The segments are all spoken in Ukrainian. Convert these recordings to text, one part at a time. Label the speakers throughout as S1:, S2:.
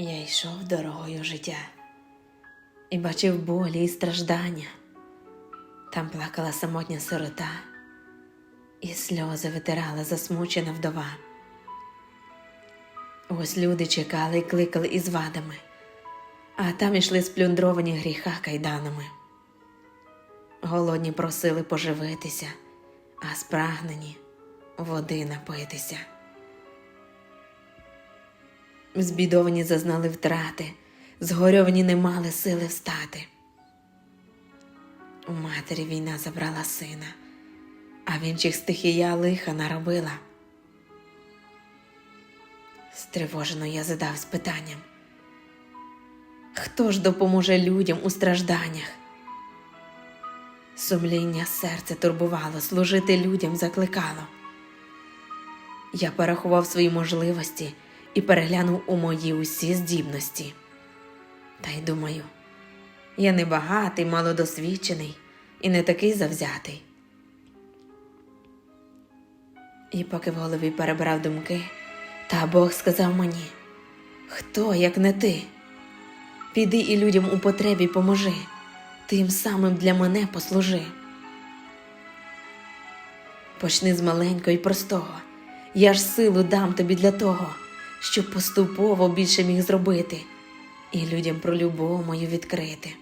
S1: Я йшов дорогою життя і бачив болі і страждання. Там плакала самотня сирота, і сльози витирала засмучена вдова. Ось люди чекали і кликали із вадами, а там ішли сплюндровані гріха кайданами. Голодні просили поживитися, а спрагнені води напитися. Збідовані зазнали втрати, згорьовані не мали сили встати. У матері війна забрала сина, а в інших стихія лиха наробила. Стривожено я задавсь питанням. Хто ж допоможе людям у стражданнях? Сумління серце турбувало, служити людям закликало. Я порахував свої можливості і переглянув у мої усі здібності. Та й думаю, я не багатий, малодосвідчений і не такий завзятий. І поки в голові перебирав думки, та Бог сказав мені: Хто, як не ти? Піди і людям у потребі поможи, тим самим для мене послужи. Почни з маленького і простого. Я ж силу дам тобі для того, щоб поступово більше міг зробити і людям про любов мою відкрити.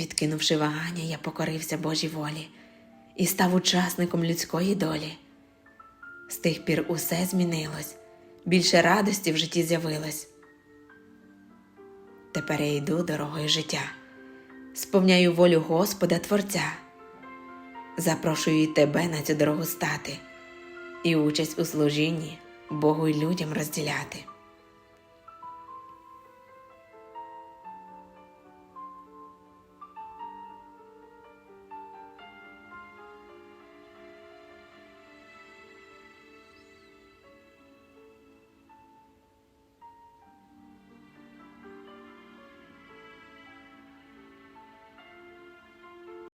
S1: Відкинувши вагання, я покорився Божій волі і став учасником людської долі. З тих пір усе змінилось, більше радості в житті з'явилось. Тепер я йду дорогою життя, сповняю волю Господа Творця, запрошую і тебе на цю дорогу стати і участь у служінні Богу й людям розділяти.